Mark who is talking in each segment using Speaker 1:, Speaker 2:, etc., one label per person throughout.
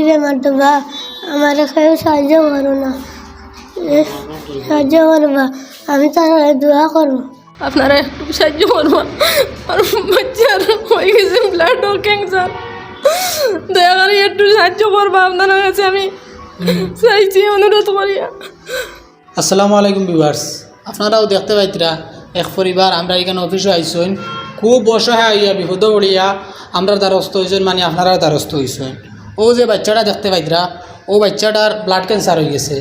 Speaker 1: বেমার দেবা আমার কেউ সাহায্য করো না। এ, সাহায্য করবা আমি তার দোয়া করব।
Speaker 2: আপনারা একটু সাহায্য করবা আর বাচ্চার হয়ে গেছে ব্লাড ও ক্যান্সার দয়া করে একটু সাহায্য করবা আপনার কাছে আমি চাইছি অনুরোধ করিয়া
Speaker 3: আসসালামু আলাইকুম ভিউয়ার্স আপনারাও দেখতে পাইতরা এক পরিবার আমরা এখানে অফিসে আইসইন। খুব অসহায় হইয়া বিপদ পড়িয়া আমরা দ্বারস্থ হয়েছেন মানে আপনারা দ্বারস্থ হয়েছেন ও যে বাচ্চাটা দেখতে পাইতরা, ও বাচ্চাটার ব্লাড ক্যান্সার হয়ে গেছে।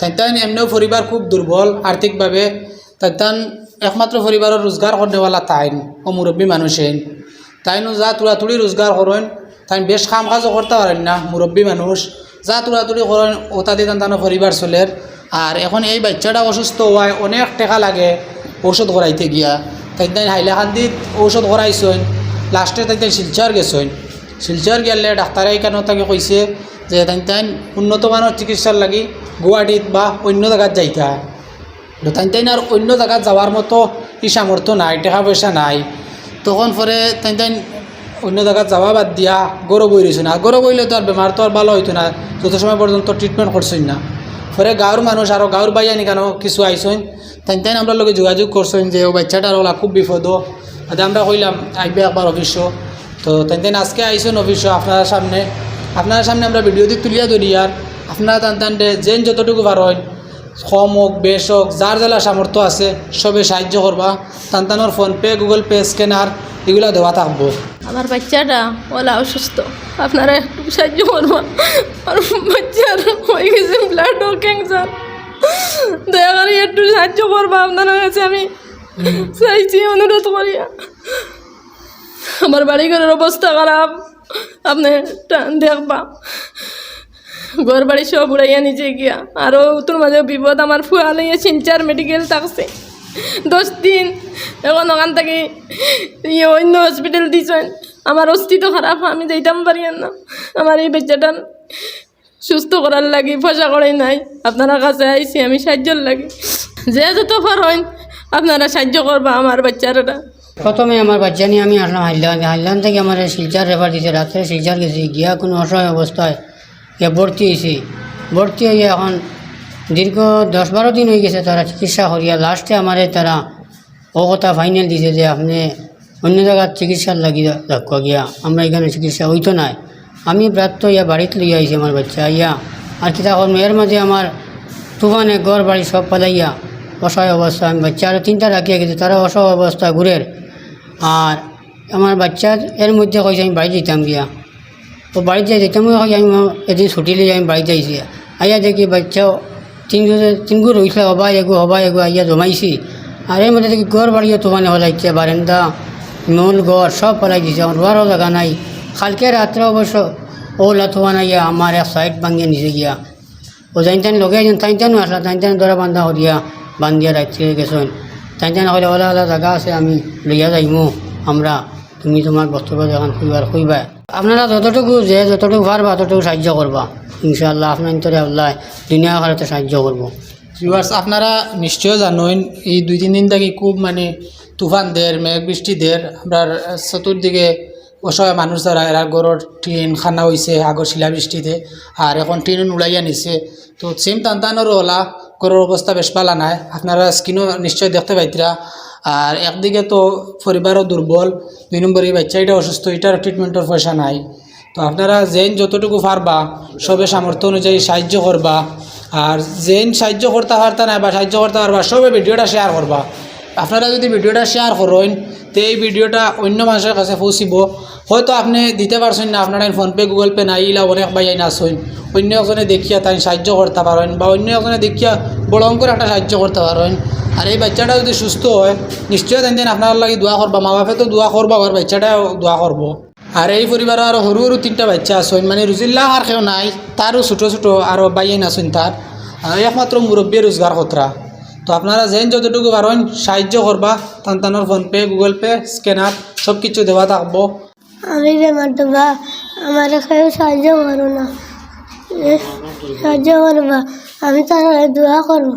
Speaker 3: তাই এমনিও পরিবার খুব দুর্বল আর্থিকভাবে। তাই তান একমাত্র পরিবারের রোজগার করনেওয়ালা তাইন, ও মুরব্বী মানুষেন। তাইনো যা তুড়াতুড়ি রোজগার করেন তাই বেশ কাম কাজও করতে পারেন না, মুরব্বী মানুষ। যা তুড়াতুড়ি করেন, ও তাদের তানো পরিবার চলের আর এখন এই বাচ্চাটা অসুস্থ হওয়ায় অনেক টাকা লাগে ঔষধ করাইতে গিয়া। তাই তাই হাইলাকান্দিত ঔষধ করাইছেন, লাস্টে তাই তাই শিলচর গেছেন। শিলচর গেলে ডাক্তারে কেন তাকে কইছে যে তাই তাই উন্নত মানের চিকিৎসার লাগি গুয়াহাটিত বা অন্য জায়গাত যাইতে। তাই তাই আর অন্য জায়গাত যাওয়ার মতো ই সামর্থ্য নাই, টাকা পয়সা নাই। তখন পরে তাই তাই অন্য জায়গাত যাওয়া বাদ দিয়া গরো বই রয়েছে না গরো বইলে তো আর বেমার তো আর ভালো হইতো না যত সময় পর্যন্ত ট্রিটমেন্ট করছেন না। পরে গাঁর মানুষ আরও গাঁর বাইয়ানি কেন কিছু আইসেন তাই তাই আমরা লগে যোগাযোগ করছেন যে ও বাচ্চাটার ওলা খুব বিপদ। আমরা কইলাম, আইবে একবার অফিস তো তাই তাই আজকে আইসেন অফিস আপনার সামনে। আপনার সামনে আমরা ভিডিও দিয়ে তুলিয়া ধরি, আর আপনারা তান টান যেন যতটুকু পারেন কম হোক, বেশ হোক, যার জেলা সামর্থ্য আছে, সবে সাহায্য করবা। টানটানোর ফোনপে, গুগল পে, স্ক্যানার, এগুলো দেওয়া থাকব।
Speaker 2: আমার বাচ্চাটা, ওলা অসুস্থ। আপনারা একটু সাহায্য করবা। আর বাচ্চার হয়ে গেছে ব্লাড ও ক্যান্সার দয়া করে একটু সাহায্য করবা, আপনার কাছে আমি চাইছি, অনুরোধ করিয়া। আমার বাড়ি ঘরের অবস্থা খারাপ। আপনি দেখবা ঘর বাড়ি সব উড়াইয়া নিচে গিয়া। আরও তোর মাঝে বিপদ, আমার ফুয়া লইয়া সিনচার মেডিকেল থাকছে। দশ দিন এখন ওখান থেকে ইয়ে অন্য হসপিটাল দিছেন। আমার অস্তিত্ব খারাপ, আমি যাইতাম পারি না। আমার এই বাচ্চাটা সুস্থ করার লাগি পয়সা করে নাই। আপনারা কাছে আইছি, আমি সাহায্যর লাগে। যে যত পারেন আপনারা সাহায্য করবা আমার বাচ্চারা
Speaker 4: প্রথমে আমার বাচ্চা নিয়ে আমি আসলাম হাইলান হাইলান থেকে আমার শিলচার রেফার দিছে রাত্রে। শিলচার গেছি, গিয়া কোনো অসহায় অবস্থায় গিয়া ভর্তি হয়েছি ভর্তি হয়ে এখন দীর্ঘ দশ বারো দিন হয়ে গেছে তারা চিকিৎসা করিয়া। লাস্টে আমারে তারা ও কথা ফাইনাল দিছে যে আপনি অন্য জায়গার চিকিৎসার লাগি রাখো গিয়া। আমরা এখানে চিকিৎসা হইতো নাই। আমি প্রাপ্ত ইয়া বাড়িতে লইয়া আইছি আমার বাচ্চা ইয়া আর কিতা করব এর মাঝে আমার তুফানে ঘর বাড়ি সব পালাইয়া অসহায় অবস্থা। আমি বাচ্চা আরও তিনটা রাখিয়া গেছে, তারা অসহায় অবস্থা, ঘুরের। আর আমার বাচ্চার এর মধ্যে কইছে আমি বাড়ি যেতাম গিয়া। তো বাড়িতে যাই যেতাম আমি এদিন ছুটি লিয়ে আমি বাড়িতে আইছি। আইয়া দেখি বাচ্চা তিন তিনগু রইছে হবা এগু হবা এগু আইয়া জমাইছি। আর এর মধ্যে দেখি ঘর বাড়িও তো মানে হলাইছে বারেন্দা মূল ঘর সব ফেলাই দিছে আমার রোয়ারও জায়গা নাই। কালকে রাত্রে অবশ্য ওলা থোয়া নাইয়া আমার এক সাইড ভাঙিয়ে নিচে গিয়া। ও জানি তাই লগে তাইনো আসলা তাই তাই ধরা বান্ধা করিয়া বান্ধিয়া রাখতে গেছেন। তাই তাই হলে ওলা ওলা জায়গা আছে, আমি লইয়া যাইমু। আমরা, তুমি তোমার বক্তব্য যখন খুঁজবার খুঁজবা আপনারা যতটুকু যে যতটুকু পারবা, ততটুকু সাহায্য করবা। ইনশাআল্লাহ, আপনার তোরে আল্লাহ দুনিয়া আখারাতে সাহায্য করব।
Speaker 3: ভিউয়ার্স আপনারা নিশ্চয় জানেন এই দুই তিন দিন থেকে খুব মানে তুফান দের, মেঘ বৃষ্টি দের। আমরা চতুর্দিকে অসহায় মানুষ যারা, এরা গড়ের টিন, খানা হয়েছে আগর শিলা বৃষ্টিতে। আর এখন টিন উড়াইয়া নিছে। তো সেম টানটানোরও ওলা গড়ের অবস্থা বেশ পালা নাই। আপনারা স্ক্রিনও নিশ্চয় দেখতে পাইতরা। আর একদিকে তো পরিবারও দুর্বল, দুই নম্বর এই বাচ্চাটা অসুস্থ, এটার ট্রিটমেন্টের পয়সা নাই। তো আপনারা জেন যতটুকু পারবা, সবে সামর্থ্য অনুযায়ী সাহায্য করবা। আর জেন সাহায্য করতে পারতা নাই বা সাহায্য করতে পারবা, সবে ভিডিওটা শেয়ার করবা। আপনারা যদি ভিডিওটা শেয়ার করেন, তো এই ভিডিওটা অন্য মানুষের কাছে পৌঁছিব। হয়তো আপনি দিতে পারছেন না, আপনার ফোনপে গুগল পে নাই ইলা অনেক বাইয়াই নাচেন অন্য একজনে দেখিয়া তাই সাহায্য করতে পারেন, বা অন্য একজনে দেখিয়া বড় একটা সাহায্য করতে পারেন। আর এই বাচ্চাটা যদি সুস্থ হয়, নিশ্চয় তেন দিন আপনার লাগে দোয়া করবা। মা বাপে তো দোয়া করবা আর বাচ্চাটাও দোয়া করব। আর এই পরিবারের আরও সরু সরু তিনটা বাচ্চা আছেন মানে রুজিল্লা আর কেউ নাই তারও ছোটো ছোটো আরও বাইয়াই আছেন তার। একমাত্র মুরব্বী রোজগার কতরা তো আপনারা যেন যতটুকু পারেন সাহায্য করবা। তান তানোর ফোনপে, গুগল পে স্ক্যানার সব কিছু দেওয়া থাকব
Speaker 1: আমি বেমার দেবা আমার কেউ সাহায্য করো না। সাহায্য করবা আমি তার দোয়া করব